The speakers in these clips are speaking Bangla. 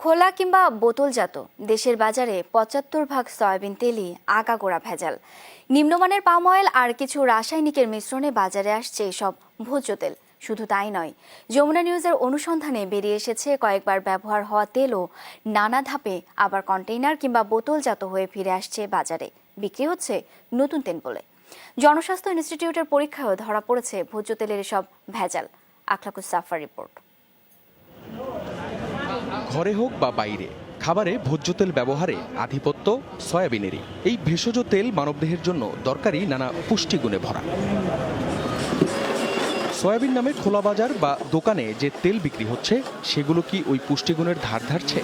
খোলা কিংবা বোতলজাত, দেশের বাজারে পঁচাত্তর ভাগ সয়াবিন তেলই আগাগোড়া ভেজাল। নিম্নমানের পাম অয়েল আর কিছু রাসায়নিকের মিশ্রণে বাজারে আসছে এসব ভোজ্য তেল। শুধু তাই নয়, যমুনা নিউজের অনুসন্ধানে বেরিয়ে এসেছে কয়েকবার ব্যবহার হওয়া তেলও নানা ধাপে আবার কন্টেইনার কিংবা বোতলজাত হয়ে ফিরে আসছে বাজারে। বিক্রি হচ্ছে নতুন তেল বলে। জনস্বাস্থ্য ইনস্টিটিউটের পরীক্ষায়ও ধরা পড়েছে ভোজ্য তেলের এসব ভেজাল। আখলাকুস সাফার রিপোর্ট। ঘরে হোক বা বাইরে, খাবারে ভোজ্য তেল ব্যবহারে আধিপত্য, সয়াবিনেরই। এই ভেষজ তেল মানবদেহের জন্য দরকারি নানা পুষ্টিগুণে ভরা। সয়াবিন নামে খোলা বাজার বা দোকানে যে তেল বিক্রি হচ্ছে, সেগুলো কি ওই পুষ্টিগুণের ধার ধারছে?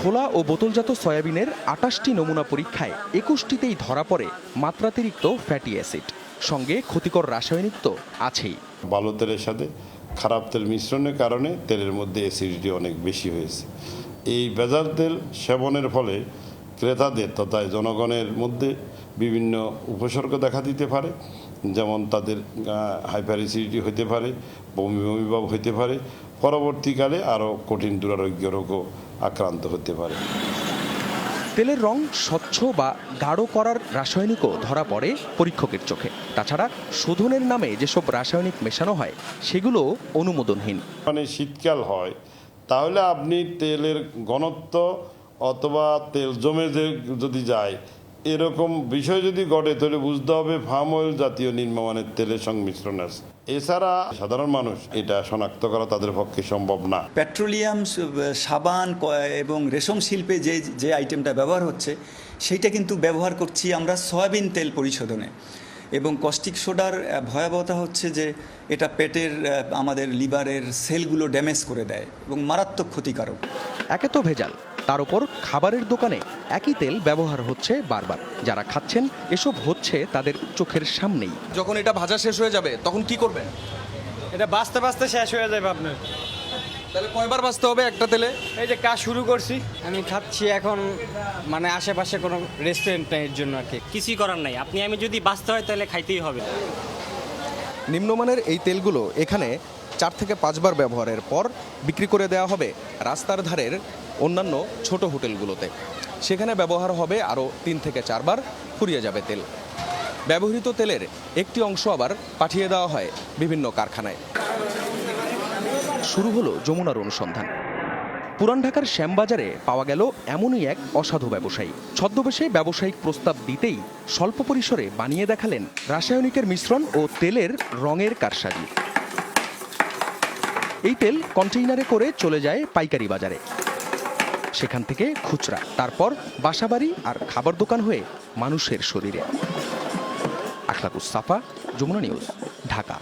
খোলা ও বোতলজাত সয়াবিনের আটাশটি নমুনা পরীক্ষায় একুশটিতেই ধরা পড়ে মাত্রাতিরিক্ত ফ্যাটি অ্যাসিড। সঙ্গে ক্ষতিকর রাসায়নিক তো আছেই। ভালো তেলের সাথে খারাপ তেল মিশ্রণের কারণে তেলের মধ্যে অ্যাসিডিটি অনেক বেশি হয়েছে। এই ভেজাল তেল সেবনের ফলে ক্রেতাদের তথা জনগণের মধ্যে বিভিন্ন উপসর্গ দেখা দিতে পারে, যেমন তাদের হাইপার অ্যাসিডিটি হতে পারে, বমি বমি ভাব হতে পারে, পরবর্তীকালে আরও কঠিন দুরারোগ্য রোগও আক্রান্ত হতে পারে। তেলের রং স্বচ্ছ বা গাঢ় করার রাসায়নিকও ধরা পড়ে পরীক্ষকের চোখে। তাছাড়া শোধনের নামে যেসব রাসায়নিক মেশানো হয় সেগুলো অনুমোদনহীন। মানে শীতকাল হয় তাহলে আপনি তেলের ঘনত্ব অথবা তেল জমে যে যদি যায় এরকম বিষয় যদি ঘটে তাহলে বুঝতে হবে ফার্ম অয়েল জাতীয় নিম্নমানের তেলের সংমিশ্রণ আছে। এছাড়া সাধারণ মানুষ এটা শনাক্ত করা তাদের পক্ষে সম্ভব না। পেট্রোলিয়াম সাবান এবং রেশম শিল্পে যে যে আইটেমটা ব্যবহার হচ্ছে সেইটা কিন্তু ব্যবহার করছি আমরা সয়াবিন তেল পরিশোধনে। এবং কস্টিক সোডার ভয়াবহতা হচ্ছে যে এটা পেটের আমাদের লিভারের সেলগুলো ড্যামেজ করে দেয় এবং মারাত্মক ক্ষতিকারক। একে তো ভেজাল। তার উপর খাবারের দোকানে একই তেল ব্যবহার হচ্ছে বারবার। যারা খাচ্ছেন এসব হচ্ছে তাদের চোখের সামনেই। যখন এটা ভাজা শেষ হয়ে যাবে তখন কি করবেন? এটা বাঁচতে বাঁচতে শেষ হয়ে যাবে আপনার। তাহলে কয়বার বাঁচতে হবে একটা তেলে? এই যে কাজ শুরু করছি। আমি খাচ্ছি এখন মানে আশেপাশে কোনো রেস্টুরেন্ট নেই এর জন্য আর কি। কিছুই করার নাই। আপনি আমি যদি বাঁচতে হয় তাহলে খাইতেই হবে। নিম্নমানের এই তেলগুলো এখানে চার থেকে পাঁচবার ব্যবহারের পর বিক্রি করে দেওয়া হবে রাস্তার ধারের অন্যান্য ছোট হোটেলগুলোতে। সেখানে ব্যবহার হবে আরও তিন থেকে চারবার ফুরিয়ে যাবে তেল। ব্যবহৃত তেলের একটি অংশ আবার পাঠিয়ে দেওয়া হয় বিভিন্ন কারখানায়। শুরু হলো যমুনার অনুসন্ধান। পুরান ঢাকার শ্যামবাজারে পাওয়া গেল এমনই এক অসাধু ব্যবসায়ী। ছদ্মবেশে ব্যবসায়িক প্রস্তাব দিতেই স্বল্প পরিসরে বানিয়ে দেখালেন রাসায়নিকের মিশ্রণ ও তেলের রঙের কারসাজি। এই তেল কন্টেইনারে করে চলে যায় পাইকারি বাজারে। সেখান থেকে খুচরা, তারপর বাসাবাড়ি আর খাবার দোকান হয়ে মানুষের শরীরে। আখলাকুস সাফা, যমুনা নিউজ, ঢাকা।